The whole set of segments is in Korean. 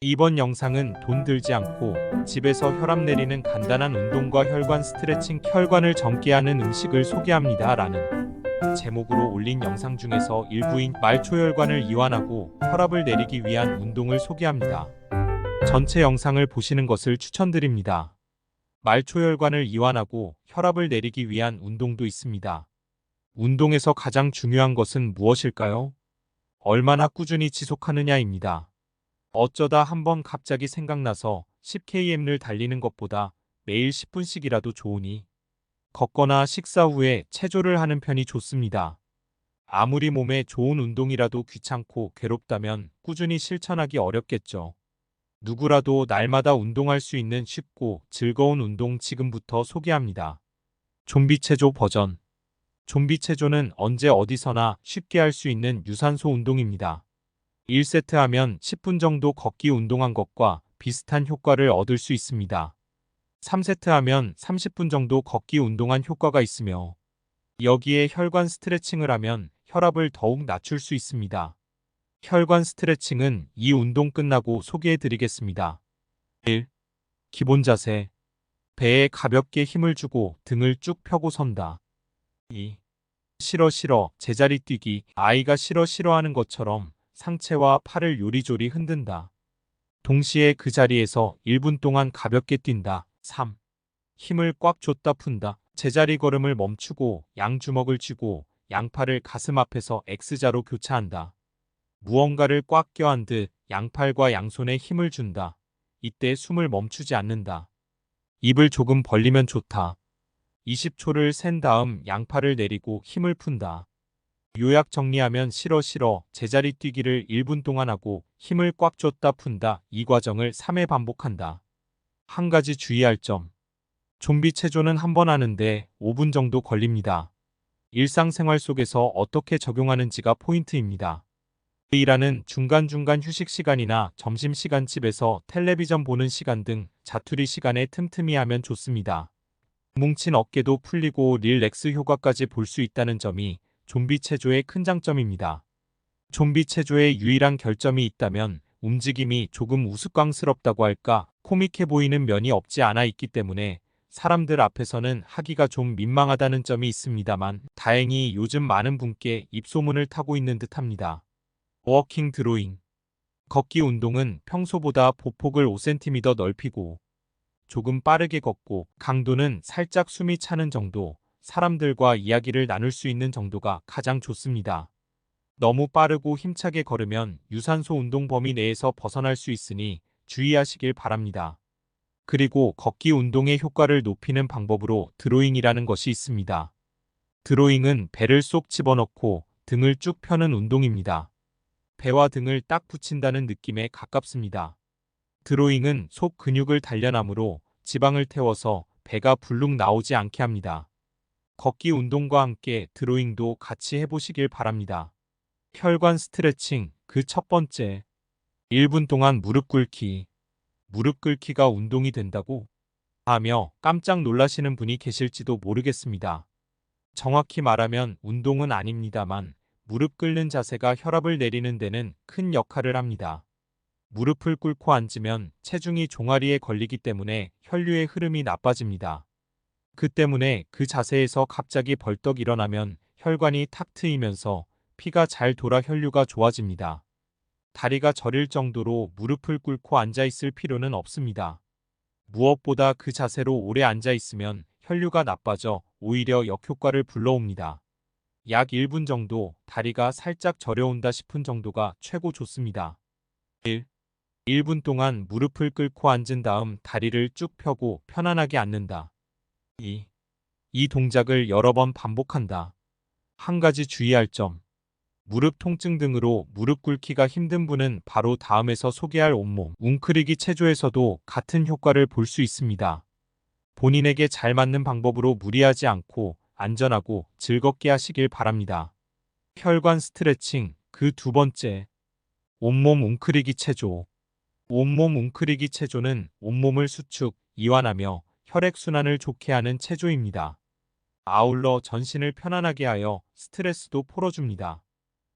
이번 영상은 돈 들지 않고 집에서 혈압 내리는 간단한 운동과 혈관 스트레칭, 혈관을 젊게 하는 음식을 소개합니다. 라는 제목으로 올린 영상 중에서 일부인 말초혈관을 이완하고 혈압을 내리기 위한 운동을 소개합니다. 전체 영상을 보시는 것을 추천드립니다. 말초혈관을 이완하고 혈압을 내리기 위한 운동도 있습니다. 운동에서 가장 중요한 것은 무엇일까요? 얼마나 꾸준히 지속하느냐입니다. 어쩌다 한번 갑자기 생각나서 10km를 달리는 것보다 매일 10분씩이라도 좋으니 걷거나 식사 후에 체조를 하는 편이 좋습니다. 아무리 몸에 좋은 운동이라도 귀찮고 괴롭다면 꾸준히 실천하기 어렵겠죠. 누구라도 날마다 운동할 수 있는 쉽고 즐거운 운동 지금부터 소개합니다. 좀비 체조 버전. 좀비 체조는 언제 어디서나 쉽게 할 수 있는 유산소 운동입니다. 1세트 하면 10분 정도 걷기 운동한 것과 비슷한 효과를 얻을 수 있습니다. 3세트 하면 30분 정도 걷기 운동한 효과가 있으며 여기에 혈관 스트레칭을 하면 혈압을 더욱 낮출 수 있습니다. 혈관 스트레칭은 이 운동 끝나고 소개해 드리겠습니다. 1. 기본 자세. 배에 가볍게 힘을 주고 등을 쭉 펴고 선다. 2. 싫어 싫어 제자리 뛰기. 아이가 싫어 싫어하는 것처럼 상체와 팔을 요리조리 흔든다. 동시에 그 자리에서 1분 동안 가볍게 뛴다. 3. 힘을 꽉 줬다 푼다. 제자리 걸음을 멈추고 양주먹을 쥐고 양팔을 가슴 앞에서 X자로 교차한다. 무언가를 꽉 껴안 듯 양팔과 양손에 힘을 준다. 이때 숨을 멈추지 않는다. 입을 조금 벌리면 좋다. 20초를 센 다음 양팔을 내리고 힘을 푼다. 요약 정리하면 싫어 싫어 제자리 뛰기를 1분 동안 하고 힘을 꽉 줬다 푼다 이 과정을 3회 반복한다. 한 가지 주의할 점. 좀비 체조는 한 번 하는데 5분 정도 걸립니다. 일상생활 속에서 어떻게 적용하는지가 포인트입니다. 일하는 중간중간 휴식 시간이나 점심시간 집에서 텔레비전 보는 시간 등 자투리 시간에 틈틈이 하면 좋습니다. 뭉친 어깨도 풀리고 릴렉스 효과까지 볼 수 있다는 점이 좀비 체조의 큰 장점입니다. 좀비 체조의 유일한 결점이 있다면 움직임이 조금 우스꽝스럽다고 할까 코믹해 보이는 면이 없지 않아 있기 때문에 사람들 앞에서는 하기가 좀 민망하다는 점이 있습니다만 다행히 요즘 많은 분께 입소문을 타고 있는 듯합니다. 워킹 드로잉 걷기 운동은 평소보다 보폭을 5cm 넓히고 조금 빠르게 걷고 강도는 살짝 숨이 차는 정도 사람들과 이야기를 나눌 수 있는 정도가 가장 좋습니다. 너무 빠르고 힘차게 걸으면 유산소 운동 범위 내에서 벗어날 수 있으니 주의하시길 바랍니다. 그리고 걷기 운동의 효과를 높이는 방법으로 드로잉이라는 것이 있습니다. 드로잉은 배를 쏙 집어넣고 등을 쭉 펴는 운동입니다. 배와 등을 딱 붙인다는 느낌에 가깝습니다. 드로잉은 속 근육을 단련하므로 지방을 태워서 배가 불룩 나오지 않게 합니다. 걷기 운동과 함께 드로잉도 같이 해보시길 바랍니다. 혈관 스트레칭 그 첫 번째 1분 동안 무릎 꿇기 무릎 꿇기가 운동이 된다고 하며 깜짝 놀라시는 분이 계실지도 모르겠습니다. 정확히 말하면 운동은 아닙니다만 무릎 꿇는 자세가 혈압을 내리는 데는 큰 역할을 합니다. 무릎을 꿇고 앉으면 체중이 종아리에 걸리기 때문에 혈류의 흐름이 나빠집니다. 그 때문에 그 자세에서 갑자기 벌떡 일어나면 혈관이 탁 트이면서 피가 잘 돌아 혈류가 좋아집니다. 다리가 저릴 정도로 무릎을 꿇고 앉아 있을 필요는 없습니다. 무엇보다 그 자세로 오래 앉아 있으면 혈류가 나빠져 오히려 역효과를 불러옵니다. 약 1분 정도 다리가 살짝 저려온다 싶은 정도가 최고 좋습니다. 1. 1분 동안 무릎을 꿇고 앉은 다음 다리를 쭉 펴고 편안하게 앉는다. 2. 이 동작을 여러 번 반복한다. 한 가지 주의할 점. 무릎 통증 등으로 무릎 꿇기가 힘든 분은 바로 다음에서 소개할 온몸 웅크리기 체조에서도 같은 효과를 볼 수 있습니다. 본인에게 잘 맞는 방법으로 무리하지 않고 안전하고 즐겁게 하시길 바랍니다. 혈관 스트레칭 그 두 번째 온몸 웅크리기 체조 온몸 웅크리기 체조는 온몸을 수축, 이완하며 혈액순환을 좋게 하는 체조입니다. 아울러 전신을 편안하게 하여 스트레스도 풀어줍니다.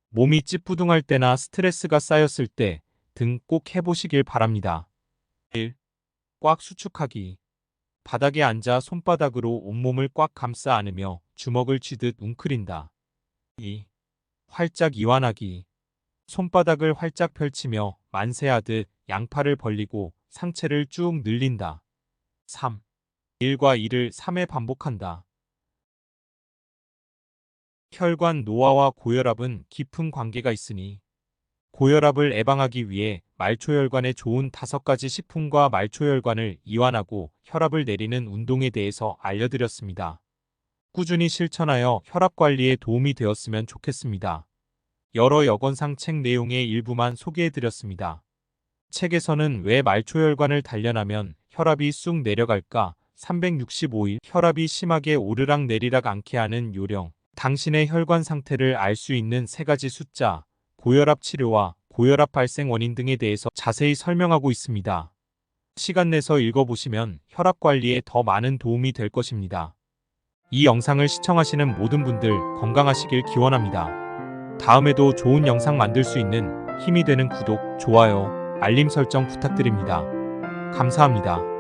몸이 찌뿌둥할 때나 스트레스가 쌓였을 때 등 꼭 해보시길 바랍니다. 1. 꽉 수축하기. 바닥에 앉아 손바닥으로 온몸을 꽉 감싸 안으며 주먹을 쥐듯 웅크린다. 2. 활짝 이완하기. 손바닥을 활짝 펼치며 만세하듯 양팔을 벌리고 상체를 쭉 늘린다. 3. 1과 2를 3회 반복한다. 혈관 노화와 고혈압은 깊은 관계가 있으니 고혈압을 예방하기 위해 말초혈관에 좋은 다섯 가지 식품과 말초혈관을 이완하고 혈압을 내리는 운동에 대해서 알려드렸습니다. 꾸준히 실천하여 혈압 관리에 도움이 되었으면 좋겠습니다. 여러 여건상 책 내용의 일부만 소개해드렸습니다. 책에서는 왜 말초혈관을 단련하면 혈압이 쑥 내려갈까 365일 혈압이 심하게 오르락 내리락 않게 하는 요령, 당신의 혈관 상태를 알 수 있는 세 가지 숫자, 고혈압 치료와 고혈압 발생 원인 등에 대해서 자세히 설명하고 있습니다. 시간 내서 읽어보시면 혈압 관리에 더 많은 도움이 될 것입니다. 이 영상을 시청하시는 모든 분들 건강하시길 기원합니다. 다음에도 좋은 영상 만들 수 있는 힘이 되는 구독, 좋아요, 알림 설정 부탁드립니다. 감사합니다.